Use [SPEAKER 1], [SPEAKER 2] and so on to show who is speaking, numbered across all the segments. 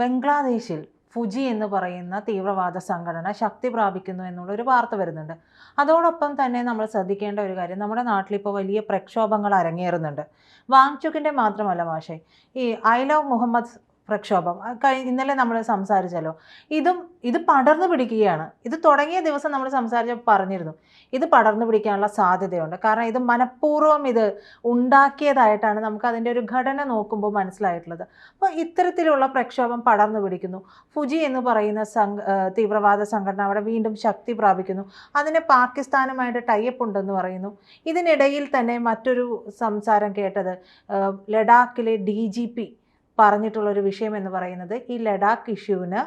[SPEAKER 1] ബംഗ്ലാദേശിൽ ഫുജി എന്ന് പറയുന്ന തീവ്രവാദ സംഘടന ശക്തി പ്രാപിക്കുന്നു എന്നുള്ള ഒരു വാർത്ത വരുന്നുണ്ട്. അതോടൊപ്പം തന്നെ നമ്മൾ ശ്രദ്ധിക്കേണ്ട ഒരു കാര്യം നമ്മുടെ നാട്ടിൽ ഇപ്പോൾ വലിയ പ്രക്ഷോഭങ്ങൾ അരങ്ങേറുന്നുണ്ട്. വാങ്ചുക്കിന്റെ മാത്രമല്ല മാഷേ ഈ ഐ ലവ് മുഹമ്മദ് പ്രക്ഷോഭം. ഇന്നലെ നമ്മൾ സംസാരിച്ചല്ലോ. ഇതും ഇത് പടർന്നു പിടിക്കുകയാണ്. ഇത് തുടങ്ങിയ ദിവസം നമ്മൾ സംസാരിച്ച പറഞ്ഞിരുന്നു. ഇത് പടർന്നു പിടിക്കാനുള്ള സാധ്യതയുണ്ട്. കാരണം ഇത് മനഃപൂർവം ഇത് ഉണ്ടാക്കിയതായിട്ടാണ് നമുക്ക് അതിന്റെ ഒരു ഘടന നോക്കുമ്പോൾ മനസ്സിലായിട്ടുള്ളത്. അപ്പോൾ ഇത്തരത്തിലുള്ള പ്രക്ഷോഭം പടർന്നു പിടിക്കുന്നു. ഫുജി എന്ന് പറയുന്ന സംഘ തീവ്രവാദ സംഘടന അവിടെ വീണ്ടും ശക്തി പ്രാപിക്കുന്നു. അതിന് പാകിസ്ഥാനുമായിട്ട് ടൈപ്പ് ഉണ്ടെന്ന് പറയുന്നു. ഇതിനിടയിൽ തന്നെ മറ്റൊരു സംസാരം കേട്ടത് ലഡാക്കിലെ ഡി ജി പി പറഞ്ഞിട്ടുള്ളൊരു വിഷയം എന്ന് പറയുന്നത് ഈ ലഡാക്ക് ഇഷ്യൂവിന്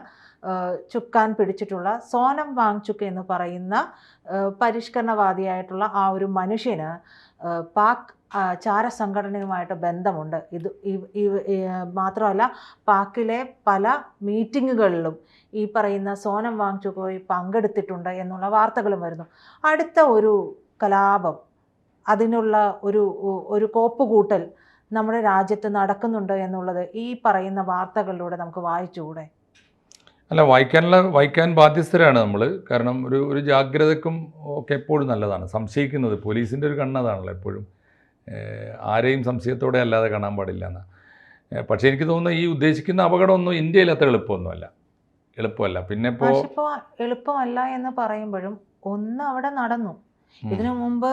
[SPEAKER 1] ചുക്കാൻ പിടിച്ചിട്ടുള്ള സോനം വാങ്ചുക്ക് എന്ന് പറയുന്ന പരിഷ്കരണവാദിയായിട്ടുള്ള ആ ഒരു മനുഷ്യന് പാക് ചാര സംഘടനയുമായിട്ട് ബന്ധമുണ്ട്. ഇത് മാത്രമല്ല പാക്കിലെ പല മീറ്റിങ്ങുകളിലും ഈ പറയുന്ന സോനം വാങ്ചു പോയി പങ്കെടുത്തിട്ടുണ്ട് എന്നുള്ള വാർത്തകളും വരുന്നു. അടുത്ത ഒരു കലാപം അതിനുള്ള ഒരു ഒരു കോപ്പുകൂട്ടൽ നമ്മുടെ രാജ്യത്ത് നടക്കുന്നുണ്ട് എന്നുള്ളത് ഈ പറയുന്ന വാർത്തകളിലൂടെ നമുക്ക് വായിച്ചുകൂടെ?
[SPEAKER 2] അല്ല വായിക്കാനുള്ള വായിക്കാൻ ബാധ്യസ്ഥരാണ് നമ്മൾ കാരണം ഒരു ഒരു ജാഗ്രതക്കും ഒക്കെ എപ്പോഴും നല്ലതാണ്. സംശയിക്കുന്നത് പോലീസിന്റെ ഒരു കണ്ണതാണല്ലോ എപ്പോഴും. ആരെയും സംശയത്തോടെ അല്ലാതെ കാണാൻ പാടില്ല എന്ന്. പക്ഷേ എനിക്ക് തോന്നുന്നു ഈ ഉദ്ദേശിക്കുന്ന അപകടമൊന്നും ഇന്ത്യയിൽ അത്ര എളുപ്പമൊന്നുമല്ല. എളുപ്പമല്ല. പിന്നെ ഇപ്പോൾ
[SPEAKER 1] എളുപ്പമല്ല എന്ന് പറയുമ്പോഴും ഒന്ന് അവിടെ നടന്നു. ഇതിനു മുമ്പ്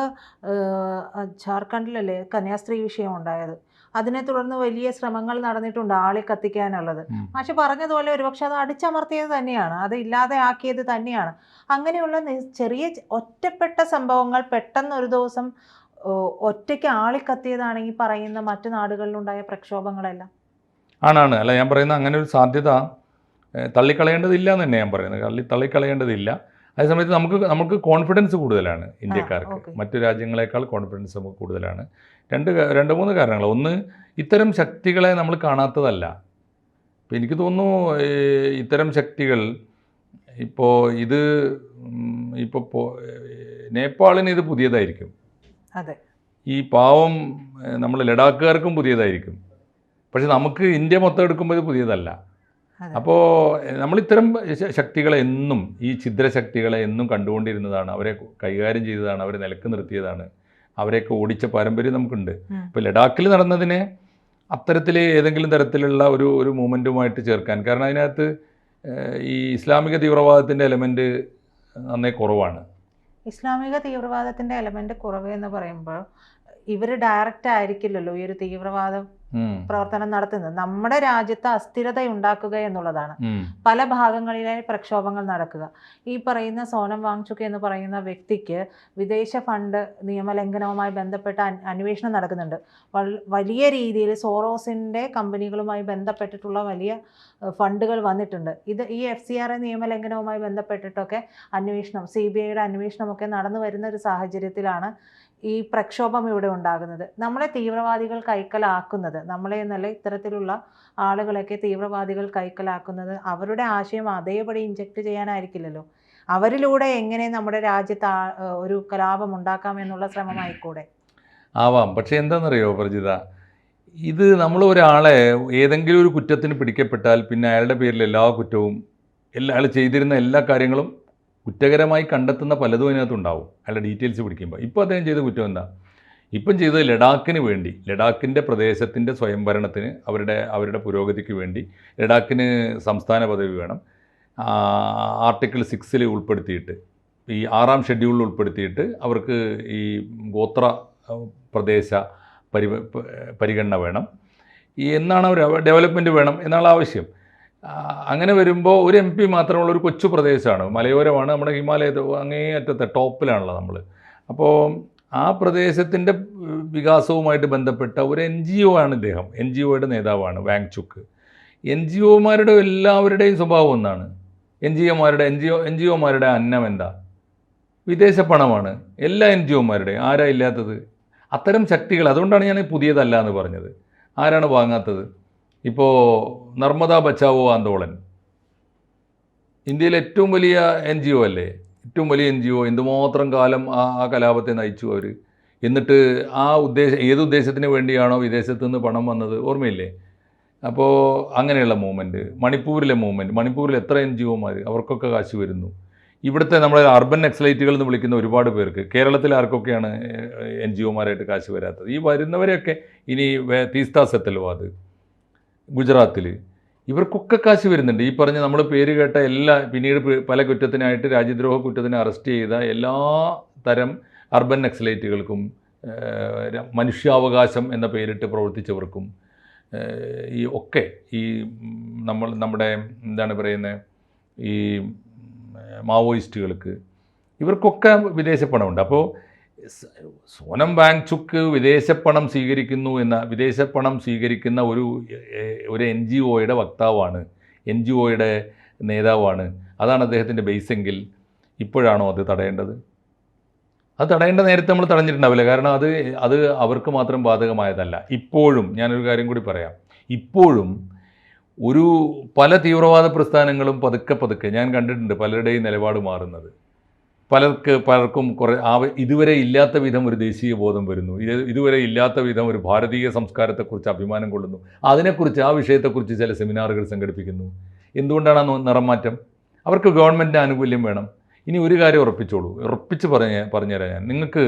[SPEAKER 1] ഝാർഖണ്ഡിലല്ലേ ജാർഖണ്ഡിലല്ലേ കന്യാസ്ത്രീ വിഷയം ഉണ്ടായത് അതിനെ തുടർന്ന് വലിയ ശ്രമങ്ങൾ നടന്നിട്ടുണ്ട് ആളെ കത്തിക്കാനുള്ളത്. പക്ഷെ പറഞ്ഞതുപോലെ ഒരുപക്ഷെ അത് അടിച്ചമർത്തിയത് തന്നെയാണ്. അത് ഇല്ലാതെ ആക്കിയത് തന്നെയാണ്. അങ്ങനെയുള്ള ചെറിയ ഒറ്റപ്പെട്ട സംഭവങ്ങൾ പെട്ടെന്ന് ഒരു ദിവസം ഒറ്റയ്ക്ക് ആളിക്കത്തിയതാണ് ഈ പറയുന്ന മറ്റു നാടുകളിലുണ്ടായ പ്രക്ഷോഭങ്ങളെല്ലാം.
[SPEAKER 2] ആണാണ്. അല്ല ഞാൻ പറയുന്ന അങ്ങനെ ഒരു സാധ്യത തള്ളിക്കളയേണ്ടതില്ല എന്ന് തന്നെ ഞാൻ പറയുന്നത്. തള്ളി തള്ളിക്കളയേണ്ടതില്ല. അതേസമയത്ത് നമുക്ക് നമുക്ക് കോൺഫിഡൻസ് കൂടുതലാണ് ഇന്ത്യക്കാർക്ക്. മറ്റു രാജ്യങ്ങളെക്കാൾ കോൺഫിഡൻസ് നമുക്ക് കൂടുതലാണ്. രണ്ട് രണ്ട് മൂന്ന് കാരണങ്ങൾ. ഒന്ന് ഇത്തരം ശക്തികളെ നമ്മൾ കാണാത്തതല്ല. ഇപ്പം എനിക്ക് തോന്നുന്നു ഇത്തരം ശക്തികൾ ഇപ്പോൾ ഇത് ഇപ്പോൾ നേപ്പാളിന് ഇത് പുതിയതായിരിക്കും.
[SPEAKER 1] അതെ.
[SPEAKER 2] ഈ പാവം നമ്മൾ ലഡാക്കുകാർക്കും പുതിയതായിരിക്കും. പക്ഷെ നമുക്ക് ഇന്ത്യ മൊത്തം എടുക്കുമ്പോൾ ഇത് പുതിയതല്ല. അപ്പോൾ നമ്മൾ ഇത്തരം ശക്തികളെ എന്നും ഈ ഛിദ്രശക്തികളെ എന്നും കണ്ടുകൊണ്ടിരുന്നതാണ്. അവരെ കൈകാര്യം ചെയ്തതാണ്. അവരെ നിലയ്ക്ക് നിർത്തിയതാണ്. അവരെയൊക്കെ ഓടിച്ച പാരമ്പര്യം നമുക്കുണ്ട്. ഇപ്പോൾ ലഡാക്കിൽ നടന്നതിനെ അത്തരത്തിൽ ഏതെങ്കിലും തരത്തിലുള്ള ഒരു ഒരു മൂമെന്റുമായിട്ട് ചേർക്കാൻ. കാരണം അതിനകത്ത് ഈ ഇസ്ലാമിക തീവ്രവാദത്തിന്റെ എലമെന്റ് നന്നേ കുറവാണ്.
[SPEAKER 1] ഇസ്ലാമിക തീവ്രവാദത്തിന്റെ എലമെന്റ് കുറവ് എന്ന് പറയുമ്പോൾ ഇവർ ഡയറക്റ്റ് ആയിരിക്കില്ലല്ലോ ഈ ഒരു തീവ്രവാദം. പ്രവർത്തനം നടത്തുന്നത്. നമ്മുടെ രാജ്യത്ത് അസ്ഥിരത ഉണ്ടാക്കുക എന്നുള്ളതാണ്. പല ഭാഗങ്ങളിലായി പ്രക്ഷോഭങ്ങൾ നടക്കുക. ഈ പറയുന്ന സോനം വാങ്ചുക്ക് എന്ന് പറയുന്ന വ്യക്തിക്ക് വിദേശ ഫണ്ട് നിയമലംഘനവുമായി ബന്ധപ്പെട്ട അന്വേഷണം നടക്കുന്നുണ്ട്. വലിയ രീതിയിൽ സോറോസിന്റെ കമ്പനികളുമായി ബന്ധപ്പെട്ടിട്ടുള്ള വലിയ ഫണ്ടുകൾ വന്നിട്ടുണ്ട്. ഇത് ഈ എഫ് സി ആർ എ നിയമലംഘനവുമായി ബന്ധപ്പെട്ടിട്ടൊക്കെ അന്വേഷണം സി ബി ഐയുടെ അന്വേഷണമൊക്കെ നടന്നു വരുന്ന ഒരു സാഹചര്യത്തിലാണ് ഈ പ്രക്ഷോഭം ഇവിടെ ഉണ്ടാകുന്നത്. നമ്മളെ തീവ്രവാദികൾ കൈക്കലാക്കുന്നത് നമ്മളെ എന്നല്ല ഇത്തരത്തിലുള്ള ആളുകളൊക്കെ തീവ്രവാദികൾ കൈക്കലാക്കുന്നത് അവരുടെ ആശയം അതേപടി ഇഞ്ചക്ട് ചെയ്യാനായിരിക്കില്ലല്ലോ. അവരിലൂടെ എങ്ങനെ നമ്മുടെ രാജ്യത്ത് ഒരു കലാപം ഉണ്ടാക്കാം എന്നുള്ള ശ്രമമായിക്കൂടെ?
[SPEAKER 2] ആവാം. പക്ഷേ എന്താണെന്നറിയോ പ്രജിത? ഇത് നമ്മൾ ഒരാളെ ഏതെങ്കിലും ഒരു കുറ്റത്തിന് പിടിക്കപ്പെട്ടാൽ പിന്നെ അയാളുടെ പേരിൽ എല്ലാ കുറ്റവും എല്ലാ അയാൾ ചെയ്തിരുന്ന എല്ലാ കാര്യങ്ങളും കുറ്റകരമായി കണ്ടെത്തുന്ന പലതും അതിനകത്തുണ്ടാവും. അയാളുടെ ഡീറ്റെയിൽസ് പിടിക്കുമ്പോൾ ഇപ്പോൾ അദ്ദേഹം ചെയ്ത കുറ്റം എന്താ? ഇപ്പം ചെയ്തത് ലഡാക്കിന് വേണ്ടി ലഡാക്കിന്റെ പ്രദേശത്തിന്റെ സ്വയംഭരണത്തിന് അവരുടെ അവരുടെ പുരോഗതിക്ക് വേണ്ടി ലഡാക്കിന് സംസ്ഥാന പദവി വേണം. ആർട്ടിക്കിൾ സിക്സിൽ ഉൾപ്പെടുത്തിയിട്ട് ഈ ആറാം ഷെഡ്യൂളിൽ ഉൾപ്പെടുത്തിയിട്ട് അവർക്ക് ഈ ഗോത്ര പ്രദേശ പരി പരിഗണന വേണം. എന്നാണ് അവർ ഡെവലപ്മെന്റ് വേണം എന്നുള്ള ആവശ്യം. അങ്ങനെ വരുമ്പോൾ ഒരു എം പി മാത്രമുള്ള ഒരു കൊച്ചു പ്രദേശമാണ് മലയോരമാണ് നമ്മുടെ ഹിമാലയത്ത് അങ്ങേയറ്റത്തെ ടോപ്പിലാണല്ലോ നമ്മൾ അപ്പോൾ ആ പ്രദേശത്തിന്റെ വികാസവുമായിട്ട് ബന്ധപ്പെട്ട ഒരു എൻ ജി ഒ ആണ് ഇദ്ദേഹം. എൻ ജി ഒയുടെ നേതാവാണ് വാങ്ചുക്ക് എൻ ജി ഒമാരുടെ എല്ലാവരുടെയും സ്വഭാവം ഒന്നാണ്. N G ഒമാരുടെ N G O N G ഒമാരുടെ അന്നം എന്താ? വിദേശ പണമാണ്. എല്ലാ എൻ ജി ഒമാരുടെയും ആരാ ഇല്ലാത്തത്? അത്തരം ശക്തികൾ. അതുകൊണ്ടാണ് ഞാൻ പുതിയതല്ല എന്ന് പറഞ്ഞത്. ആരാണ് വാങ്ങാത്തത്? ഇപ്പോൾ നർമ്മദ ബച്ചാവോ ആന്തോളൻ. ഇന്ത്യയിലെ ഏറ്റവും വലിയ എൻ ജി ഒ അല്ലേ? ഏറ്റവും വലിയ എൻ ജി ഒ എന്തുമാത്രം കാലം ആ ആ കലാപത്തെ നയിച്ചു അവർ എന്നിട്ട് ആ ഉദ്ദേശം ഏത് ഉദ്ദേശത്തിന് വേണ്ടിയാണോ വിദേശത്തു നിന്ന് പണം വന്നത്? ഓർമ്മയില്ലേ? അപ്പോൾ അങ്ങനെയുള്ള മൂവ്മെന്റ് മണിപ്പൂരിലെ മൂവ്മെന്റ് മണിപ്പൂരിൽ എത്ര എൻ ജി ഒമാർ അവർക്കൊക്കെ കാശ് വരുന്നു. ഇവിടുത്തെ നമ്മുടെ അർബൻ നക്സലൈറ്റുകൾ എന്ന് വിളിക്കുന്ന ഒരുപാട് പേർക്ക് കേരളത്തിൽ ആർക്കൊക്കെയാണ് എൻ ജി ഒമാരായിട്ട് കാശ് വരാത്തത്? ഈ വരുന്നവരെയൊക്കെ ഇനി തീസ്ത സെത്തൽവാദ് ഗുജറാത്തിൽ ഇവർക്കൊക്കെ കാശ് വരുന്നുണ്ട്. ഈ പറഞ്ഞ നമ്മൾ പേര് കേട്ട എല്ലാ പിന്നീട് പല കുറ്റത്തിനായിട്ട് രാജ്യദ്രോഹ കുറ്റത്തിന് അറസ്റ്റ് ചെയ്ത എല്ലാ തരം അർബൻ നക്സലൈറ്റുകൾക്കും മനുഷ്യാവകാശം എന്ന പേരിട്ട് പ്രവർത്തിച്ചവർക്കും ഈ ഒക്കെ ഈ നമ്മൾ നമ്മുടെ എന്താണ് പറയുന്നത് ഈ മാവോയിസ്റ്റുകൾക്ക് ഇവർക്കൊക്കെ വിദേശ പണമുണ്ട്. അപ്പോൾ സോനം വാങ്ചുക്ക് വിദേശപ്പണം സ്വീകരിക്കുന്നു എന്ന വിദേശപ്പണം സ്വീകരിക്കുന്ന ഒരു ഒരു എൻ ജി ഒയുടെ വക്താവാണ് എൻ ജി ഒയുടെ നേതാവാണ്. അതാണ് അദ്ദേഹത്തിന്റെ ബേസെങ്കിൽ ഇപ്പോഴാണോ അത് തടയേണ്ടത്? അത് തടയേണ്ട നേരത്തെ നമ്മൾ തടഞ്ഞിട്ടുണ്ടാവില്ല. കാരണം അത് അത് അവർക്ക് മാത്രം ബാധകമായതല്ല. ഇപ്പോഴും ഞാനൊരു കാര്യം കൂടി പറയാം. ഇപ്പോഴും ഒരു പല തീവ്രവാദ പ്രസ്ഥാനങ്ങളും പതുക്കെ പതുക്കെ ഞാൻ കണ്ടിട്ടുണ്ട് പലരുടെയും നിലപാട് മാറുന്നത്. പലർക്ക് പലർക്കും കുറേ ഇതുവരെ ഇല്ലാത്ത വിധം ഒരു ദേശീയ ബോധം വരുന്നു. ഇത് ഇതുവരെ ഇല്ലാത്ത വിധം ഒരു ഭാരതീയ സംസ്കാരത്തെക്കുറിച്ച് അഭിമാനം കൊള്ളുന്നു. അതിനെക്കുറിച്ച് ആ വിഷയത്തെക്കുറിച്ച് ചില സെമിനാറുകൾ സംഘടിപ്പിക്കുന്നു. എന്തുകൊണ്ടാണ് നിറം മാറ്റം? അവർക്ക് ഗവൺമെന്റിന്റെ ആനുകൂല്യം വേണം. ഇനി ഒരു കാര്യം ഉറപ്പിച്ചോളൂ. ഉറപ്പിച്ച് പറഞ്ഞ പറഞ്ഞുതരാം ഞാൻ. നിങ്ങൾക്ക്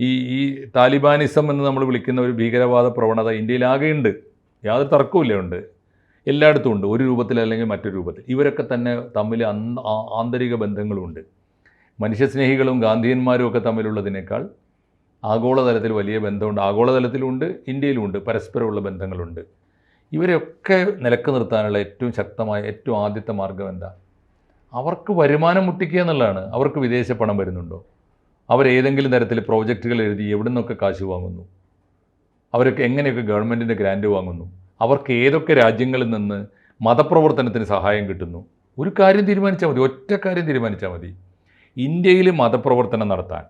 [SPEAKER 2] ഈ ഈ താലിബാനിസം എന്ന് നമ്മൾ വിളിക്കുന്ന ഒരു ഭീകരവാദ പ്രവണത ഇന്ത്യയിലാകെയുണ്ട്. യാതൊരു തർക്കമില്ല ഉണ്ട്. എല്ലായിടത്തും ഉണ്ട്. ഒരു രൂപത്തിൽ അല്ലെങ്കിൽ മറ്റൊരു രൂപത്തിൽ. ഇവരൊക്കെ തന്നെ തമ്മിൽ ആന്തരിക ബന്ധങ്ങളുമുണ്ട് മനുഷ്യസ്നേഹികളും ഗാന്ധിയന്മാരും ഒക്കെ തമ്മിലുള്ളതിനേക്കാൾ ആഗോളതലത്തിൽ വലിയ ബന്ധമുണ്ട്. ആഗോളതലത്തിലുണ്ട് ഇന്ത്യയിലുമുണ്ട് പരസ്പരമുള്ള ബന്ധങ്ങളുണ്ട്. ഇവരെയൊക്കെ നിലയ്ക്ക് നിർത്താനുള്ള ഏറ്റവും ശക്തമായ ഏറ്റവും ആദ്യത്തെ മാർഗം എന്താ? അവർക്ക് വരുമാനം മുട്ടിക്കുക എന്നുള്ളതാണ്. അവർക്ക് വിദേശ പണം വരുന്നുണ്ടോ? അവരേതെങ്കിലും തരത്തിൽ പ്രോജക്റ്റുകൾ എഴുതി എവിടെ നിന്നൊക്കെ കാശ് വാങ്ങുന്നു? അവരൊക്കെ എങ്ങനെയൊക്കെ ഗവൺമെന്റിന്റെ ഗ്രാൻഡ് വാങ്ങുന്നു? അവർക്ക് ഏതൊക്കെ രാജ്യങ്ങളിൽ നിന്ന് മതപ്രവർത്തനത്തിന് സഹായം കിട്ടുന്നു? ഒരു കാര്യം തീരുമാനിച്ചാൽ മതി. ഒറ്റ കാര്യം തീരുമാനിച്ചാൽ മതി. ഇന്ത്യയിൽ മതപ്രവർത്തനം നടത്താൻ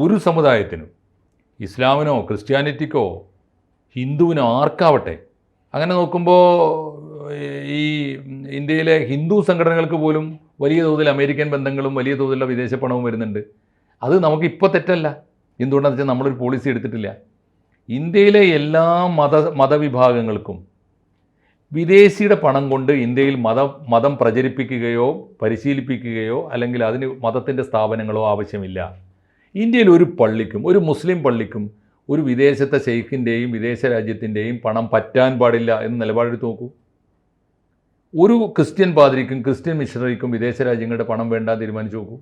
[SPEAKER 2] ഒരു സമുദായത്തിനും ഇസ്ലാമിനോ ക്രിസ്ത്യാനിറ്റിക്കോ ഹിന്ദുവിനോ ആർക്കാവട്ടെ? അങ്ങനെ നോക്കുമ്പോൾ ഈ ഇന്ത്യയിലെ ഹിന്ദു സംഘടനകൾക്ക് പോലും വലിയ തോതിൽ അമേരിക്കൻ ബന്ധങ്ങളും വലിയ തോതിലുള്ള വിദേശ പണവും വരുന്നുണ്ട്. അത് നമുക്ക് ഇപ്പോൾ തെറ്റല്ല. എന്തുകൊണ്ടാണെന്ന് വെച്ചാൽ നമ്മളൊരു പോളിസി എടുത്തിട്ടില്ല. ഇന്ത്യയിലെ എല്ലാ മത മതവിഭാഗങ്ങൾക്കും വിദേശിയുടെ പണം കൊണ്ട് ഇന്ത്യയിൽ മതം മതം പ്രചരിപ്പിക്കുകയോ പരിശീലിപ്പിക്കുകയോ അല്ലെങ്കിൽ അതിന് മതത്തിന്റെ സ്ഥാപനങ്ങളോ ആവശ്യമില്ല. ഇന്ത്യയിൽ ഒരു പള്ളിക്കും ഒരു മുസ്ലിം പള്ളിക്കും ഒരു വിദേശത്തെ ഷെയ്ഖിന്റെയും വിദേശ രാജ്യത്തിന്റെയും പണം പറ്റാൻ പാടില്ല എന്ന് നിലപാടെടുത്ത് നോക്കൂ. ഒരു ക്രിസ്ത്യൻ പാതിരിക്കും ക്രിസ്ത്യൻ മിഷണറിക്കും വിദേശ രാജ്യങ്ങളുടെ പണം വേണ്ട തീരുമാനിച്ചു നോക്കൂ.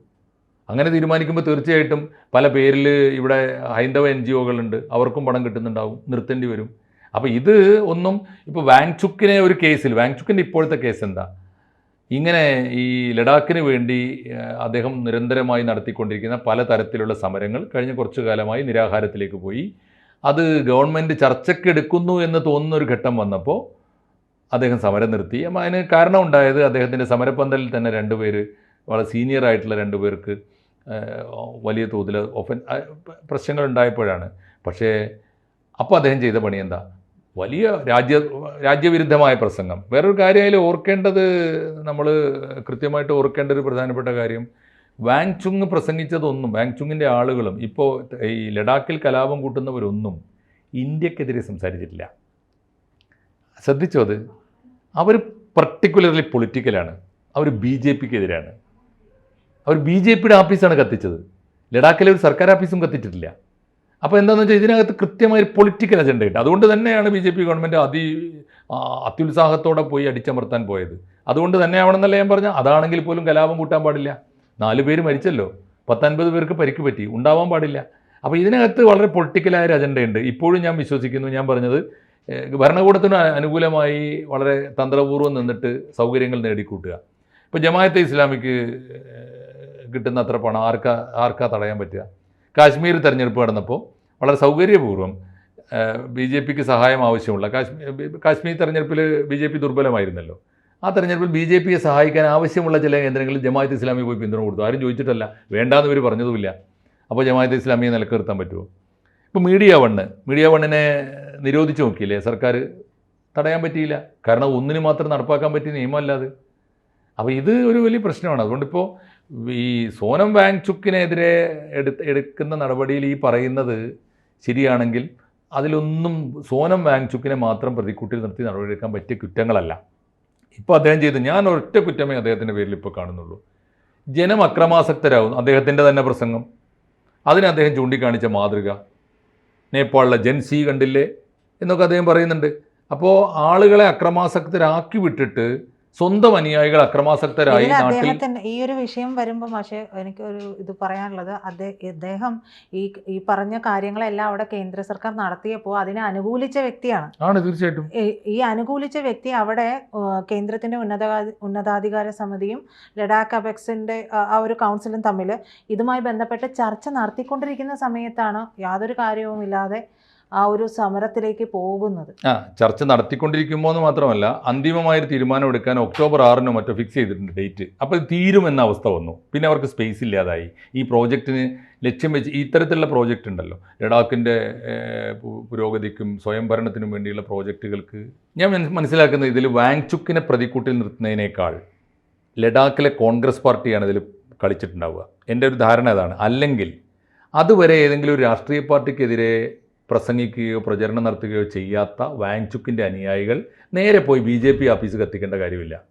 [SPEAKER 2] അങ്ങനെ തീരുമാനിക്കുമ്പോൾ തീർച്ചയായിട്ടും പല പേരിൽ ഇവിടെ ഹൈന്ദവ എൻ ജി ഒകളുണ്ട്. അവർക്കും പണം കിട്ടുന്നുണ്ടാവും നിർത്തേണ്ടി വരും. അപ്പോൾ ഇത് ഒന്നും ഇപ്പോൾ വാങ്ചുക്കിനെ ഒരു കേസിൽ വാങ്ചുക്കിന്റെ ഇപ്പോഴത്തെ കേസ് എന്താ? ഇങ്ങനെ ഈ ലഡാക്കിന് വേണ്ടി അദ്ദേഹം നിരന്തരമായി നടത്തിക്കൊണ്ടിരിക്കുന്ന പലതരത്തിലുള്ള സമരങ്ങൾ കഴിഞ്ഞ കുറച്ചു കാലമായി നിരാഹാരത്തിലേക്ക് പോയി. അത് ഗവൺമെന്റ് ചർച്ചയ്ക്കെടുക്കുന്നു എന്ന് തോന്നുന്ന ഒരു ഘട്ടം വന്നപ്പോൾ അദ്ദേഹം സമരം നിർത്തി. അതിന് കാരണം ഉണ്ടായത് അദ്ദേഹത്തിന്റെ സമരപ്പന്തലിൽ തന്നെ രണ്ടുപേര് വളരെ സീനിയർ ആയിട്ടുള്ള രണ്ടുപേർക്ക് പേർക്ക് വലിയ തോതിൽ ഒഫൻ പ്രശ്നങ്ങൾ ഉണ്ടായപ്പോഴാണ്. പക്ഷേ അപ്പോൾ അദ്ദേഹം ചെയ്ത പണി എന്താ? വലിയ രാജ്യ രാജ്യവിരുദ്ധമായ പ്രസംഗം. വേറൊരു കാര്യം അതിൽ ഓർക്കേണ്ടത് നമ്മൾ കൃത്യമായിട്ട് ഓർക്കേണ്ട ഒരു പ്രധാനപ്പെട്ട കാര്യം വാങ് ചുങ് പ്രസംഗിച്ചതൊന്നും വാങ് ചുങ്ങിന്റെ ആളുകളും ഇപ്പോൾ ഈ ലഡാക്കിൽ കലാപം കൂട്ടുന്നവരൊന്നും ഇന്ത്യക്കെതിരെ സംസാരിച്ചിട്ടില്ല. ശ്രദ്ധിച്ചോ അത് അവർ പർട്ടിക്കുലർലി പൊളിറ്റിക്കലാണ്. അവർ ബി ജെ പിക്ക് എതിരാണ് അവർ ബി ജെ പിയുടെ ആഫീസാണ് കത്തിച്ചത്. ലഡാക്കിലെ ഒരു സർക്കാർ ആഫീസും കത്തിച്ചിട്ടില്ല. അപ്പോൾ എന്താണെന്ന് വെച്ചാൽ ഇതിനകത്ത് കൃത്യമായ ഒരു പൊളിറ്റിക്കൽ അജണ്ട ഉണ്ട്. അതുകൊണ്ട് തന്നെയാണ് ബി ജെ പി ഗവൺമെന്റ് അതി അത്യുത്സാഹത്തോടെ പോയി അടിച്ചമർത്താൻ പോയത്. അതുകൊണ്ട് തന്നെ ആവണമെന്നല്ല ഞാൻ പറഞ്ഞ? അതാണെങ്കിൽ പോലും കലാപം കൂട്ടാൻ പാടില്ല. നാല് പേര് മരിച്ചല്ലോ. പത്തൊൻപത് പേർക്ക് പരിക്ക് പറ്റി. ഉണ്ടാവാൻ പാടില്ല. അപ്പോൾ ഇതിനകത്ത് വളരെ പൊളിറ്റിക്കലായ ഒരു അജണ്ടയുണ്ട് ഇപ്പോഴും ഞാൻ വിശ്വസിക്കുന്നു. ഞാൻ പറഞ്ഞത് ഭരണകൂടത്തിന് അനുകൂലമായി വളരെ തന്ത്രപൂർവം നിന്നിട്ട് സൗകര്യങ്ങൾ നേടിക്കൂട്ടുക. ഇപ്പോൾ ജമായത്തെ ഇസ്ലാമിക്ക് കിട്ടുന്ന അത്ര പണം ആർക്കാ ആർക്കാ തടയാൻ പറ്റുക? കാശ്മീർ തെരഞ്ഞെടുപ്പ് നടന്നപ്പോൾ വളരെ സൗകര്യപൂർവം ബി ജെ പിക്ക് സഹായം ആവശ്യമുള്ള കാശ്മീർ കാശ്മീർ തെരഞ്ഞെടുപ്പിൽ ബി ജെ പി ദുർബലമായിരുന്നല്ലോ. ആ തെരഞ്ഞെടുപ്പിൽ ബി ജെ പിയെ സഹായിക്കാൻ ആവശ്യമുള്ള ചില കേന്ദ്രങ്ങളിൽ ജമാഅത്ത് ഇസ്ലാമി പോയി പിന്തുണ കൊടുത്തു. ആരും ചോദിച്ചിട്ടല്ല വേണ്ടാന്ന് ഇവർ പറഞ്ഞതുമില്ല. അപ്പോൾ ജമാഅത്ത് ഇസ്ലാമിയെ നിലനിർത്താൻ പറ്റുമോ? ഇപ്പോൾ മീഡിയ വണ്ണ് മീഡിയ വണ്ണിനെ നിരോധിച്ച് നോക്കിയില്ലേ? സർക്കാർ തടയാൻ പറ്റിയില്ല. കാരണം ഒന്നിന് മാത്രം നടപ്പാക്കാൻ പറ്റിയ നിയമമല്ല അത്. അപ്പോൾ ഇത് ഒരു വലിയ പ്രശ്നമാണ്. അതുകൊണ്ടിപ്പോൾ ഈ സോനം വാങ്ചുക്കിനെതിരെ എടുക്കുന്ന നടപടിയിൽ ഈ പറയുന്നത് ശരിയാണെങ്കിൽ അതിലൊന്നും സോനം വാങ്ചുക്കിനെ മാത്രം പ്രതിക്കൂട്ടിൽ നിർത്തി നടപടിയെടുക്കാൻ പറ്റിയ കുറ്റങ്ങളല്ല. ഇപ്പോൾ അദ്ദേഹം ചെയ്തു. ഞാൻ ഒറ്റ കുറ്റമേ അദ്ദേഹത്തിന്റെ പേരിൽ ഇപ്പോൾ കാണുന്നുള്ളൂ. ജനം അക്രമാസക്തരാകുന്നു. അദ്ദേഹത്തിന്റെ തന്നെ പ്രസംഗം. അതിന് അദ്ദേഹം ചൂണ്ടിക്കാണിച്ച മാതൃക. നേപ്പാളിലെ ജൻസി കണ്ടില്ലേ? എന്നൊക്കെ അദ്ദേഹം പറയുന്നുണ്ട്. അപ്പോൾ ആളുകളെ അക്രമാസക്തരാക്കി വിട്ടിട്ട് സ്വന്തം അനുയായികൾ അക്രമാസക്തരായി നാട്ടിൽ
[SPEAKER 1] ഈ ഒരു വിഷയം വരുമ്പോൾ പക്ഷേ എനിക്ക് ഒരു ഇത് പറയാനുള്ളത് അദ്ദേഹം ഈ ഈ പറഞ്ഞ കാര്യങ്ങളെല്ലാം അവിടെ കേന്ദ്ര സർക്കാർ നടത്തിയപ്പോൾ അതിനെ അനുകൂലിച്ച വ്യക്തിയാണ്.
[SPEAKER 2] ആണ് തീർച്ചയായിട്ടും.
[SPEAKER 1] ഈ- അനുകൂലിച്ച വ്യക്തി അവിടെ കേന്ദ്രത്തിന്റെ ഉന്നത ഉന്നതാധികാര സമിതിയും ലഡാക്ക് അപെക്സിന്റെ ആ, ആ ഒരു കൗൺസിലും തമ്മിൽ ഇതുമായി ബന്ധപ്പെട്ട് ചർച്ച നടത്തിക്കൊണ്ടിരിക്കുന്ന സമയത്താണ് യാതൊരു കാര്യവുമില്ലാതെ ആ ഒരു സമരത്തിലേക്ക് പോകുന്നത്.
[SPEAKER 2] ആ ചർച്ച നടത്തിക്കൊണ്ടിരിക്കുമ്പോൾ എന്ന് മാത്രമല്ല അന്തിമമായൊരു തീരുമാനം എടുക്കാൻ ഒക്ടോബർ ആറിനോ മറ്റോ ഫിക്സ് ചെയ്തിട്ടുണ്ട് ഡേറ്റ് അപ്പോൾ തീരുമെന്ന അവസ്ഥ വന്നു. പിന്നെ അവർക്ക് സ്പേസ് ഇല്ലാതായി. ഈ പ്രോജക്റ്റിന് ലക്ഷ്യം വെച്ച് ഇത്തരത്തിലുള്ള പ്രോജക്റ്റ് ഉണ്ടല്ലോ. ലഡാക്കിന്റെ പുരോഗതിക്കും സ്വയംഭരണത്തിനും വേണ്ടിയുള്ള പ്രോജക്റ്റുകൾക്ക് ഞാൻ മന- മനസ്സിലാക്കുന്നത് ഇതിൽ വാങ്ചുക്കിനെ പ്രതിക്കൂട്ടിൽ നിർത്തുന്നതിനേക്കാൾ ലഡാക്കിലെ കോൺഗ്രസ് പാർട്ടിയാണ് ഇതിൽ കളിച്ചിട്ടുണ്ടാവുക. എന്റെ ഒരു ധാരണ അതാണ്. അല്ലെങ്കിൽ അതുവരെ ഏതെങ്കിലും ഒരു രാഷ്ട്രീയ പാർട്ടിക്കെതിരെ പ്രസംഗിക്കുകയോ പ്രചരണം നടത്തുകയോ ചെയ്യാത്ത വാങ്ചുക്കിന്റെ അനുയായികൾ നേരെ പോയി ബി ജെ പി ഓഫീസ് കത്തിക്കേണ്ട കാര്യമില്ല.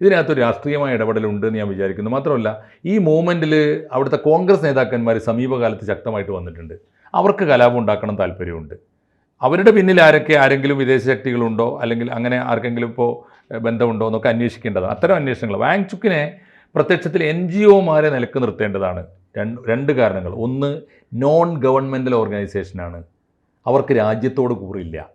[SPEAKER 2] ഇതിനകത്തൊരു രാഷ്ട്രീയമായ ഇടപെടലുണ്ട് എന്ന് ഞാൻ വിചാരിക്കുന്നു. മാത്രമല്ല ഈ മൂവ്മെന്റിൽ അവിടുത്തെ കോൺഗ്രസ് നേതാക്കന്മാർ സമീപകാലത്ത് ശക്തമായിട്ട് വന്നിട്ടുണ്ട്. അവർക്ക് കലാപം ഉണ്ടാക്കണം താല്പര്യമുണ്ട്. അവരുടെ പിന്നിൽ ആരൊക്കെ ആരെങ്കിലും വിദേശ ശക്തികളുണ്ടോ അല്ലെങ്കിൽ അങ്ങനെ ആർക്കെങ്കിലും ഇപ്പോൾ ബന്ധമുണ്ടോ എന്നൊക്കെ അന്വേഷിക്കേണ്ടതാണ്. അത്തരം അന്വേഷണങ്ങൾ. വാങ്ചുക്കിനെ പ്രത്യക്ഷത്തിൽ എൻ ജി ഒമാരെ നിലയ്ക്ക് നിർത്തേണ്ടതാണ്. രണ്ട് രണ്ട് കാരണങ്ങൾ. ഒന്ന് നോൺ ഗവൺമെന്റൽ ഓർഗനൈസേഷനാണ് അവർക്ക് രാജ്യത്തോട് കൂറില്ല.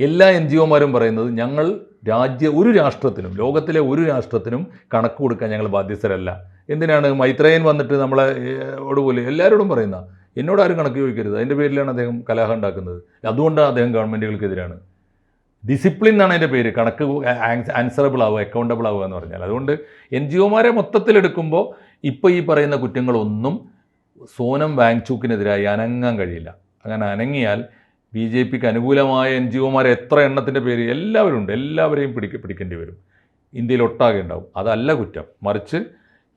[SPEAKER 2] എല്ലാ എൻ ജി ഒമാരും പറയുന്നത് ഞങ്ങൾ രാജ്യ ഒരു രാഷ്ട്രത്തിനും ലോകത്തിലെ ഒരു രാഷ്ട്രത്തിനും കണക്ക് കൊടുക്കാൻ ഞങ്ങൾ ബാധ്യസ്ഥരല്ല. എന്തിനാണ് മൈത്രേയൻ വന്നിട്ട് നമ്മളെ ഓടുപോലെ എല്ലാവരോടും പറയുന്ന? എന്നോട് ആരും കണക്ക് ചോദിക്കരുത്. അതിന്റെ പേരിലാണ് അദ്ദേഹം കലാഹം ഉണ്ടാക്കുന്നത്. അതുകൊണ്ടാണ് അദ്ദേഹം ഗവൺമെന്റുകൾക്കെതിരാണ്. ഡിസിപ്ലിൻ എന്നാണ് അതിന്റെ പേര്. കണക്ക് ആൻസറബിൾ ആവുക അക്കൗണ്ടബിൾ ആവുക എന്ന് പറഞ്ഞാൽ. അതുകൊണ്ട് എൻ ജി ഒമാരെ മൊത്തത്തിലെടുക്കുമ്പോൾ ഇപ്പോൾ ഈ പറയുന്ന കുറ്റങ്ങളൊന്നും സോനം വാങ്ചൂക്കിനെതിരായി അനങ്ങാൻ കഴിയില്ല. അങ്ങനെ അനങ്ങിയാൽ ബി ജെ പിക്ക് അനുകൂലമായ എൻ ജി ഒമാർ എത്ര എണ്ണത്തിന്റെ പേര് എല്ലാവരും ഉണ്ട്. എല്ലാവരെയും പിടിക്ക പിടിക്കേണ്ടി വരും. ഇന്ത്യയിൽ ഒട്ടാകെ ഉണ്ടാവും. അതല്ല കുറ്റം. മറിച്ച്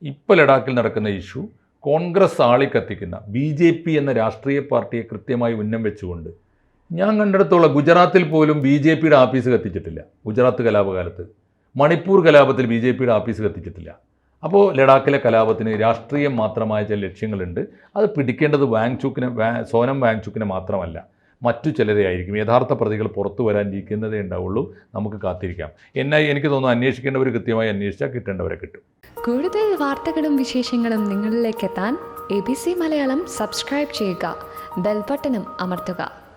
[SPEAKER 2] ഇപ്പോൾ ലഡാക്കിൽ നടക്കുന്ന ഇഷ്യൂ കോൺഗ്രസ് ആളിക്കത്തിക്കുന്ന ബി ജെ പി എന്ന രാഷ്ട്രീയ പാർട്ടിയെ കൃത്യമായി ഉന്നം വെച്ചുകൊണ്ട് ഞാൻ കണ്ടെടുത്തോളം ഗുജറാത്തിൽ പോലും ബി ജെ പിയുടെ ആഫീസ് കത്തിച്ചിട്ടില്ല. ഗുജറാത്ത് കലാപകാലത്ത്. മണിപ്പൂർ കലാപത്തിൽ ബി ജെ പിയുടെ ആഫീസ് കത്തിച്ചിട്ടില്ല. അപ്പോൾ ലഡാക്കിലെ കലാപത്തിന് രാഷ്ട്രീയം മാത്രമായ ചില ലക്ഷ്യങ്ങളുണ്ട്. അത് പിടിക്കേണ്ടത് വാങ്ചുക്കിനെ സോനം വാങ്ചുക്കിനെ മാത്രമല്ല. മറ്റു ചിലരെ ആയിരിക്കും. യഥാർത്ഥ പ്രതികൾ പുറത്തു വരാനിരിക്കുന്നതേ ഉണ്ടാവുള്ളൂ. നമുക്ക് കാത്തിരിക്കാം. എന്നായി എനിക്ക് തോന്നുന്നു അന്വേഷിക്കേണ്ടവർ കൃത്യമായി അന്വേഷിച്ചാൽ കിട്ടേണ്ടവരെ കിട്ടും.
[SPEAKER 3] കൂടുതൽ വാർത്തകളും വിശേഷങ്ങളും നിങ്ങളിലേക്ക് എത്താൻ A B C Malayalam subscribe ചെയ്യുക. ബെൽബട്ടനും അമർത്തുക.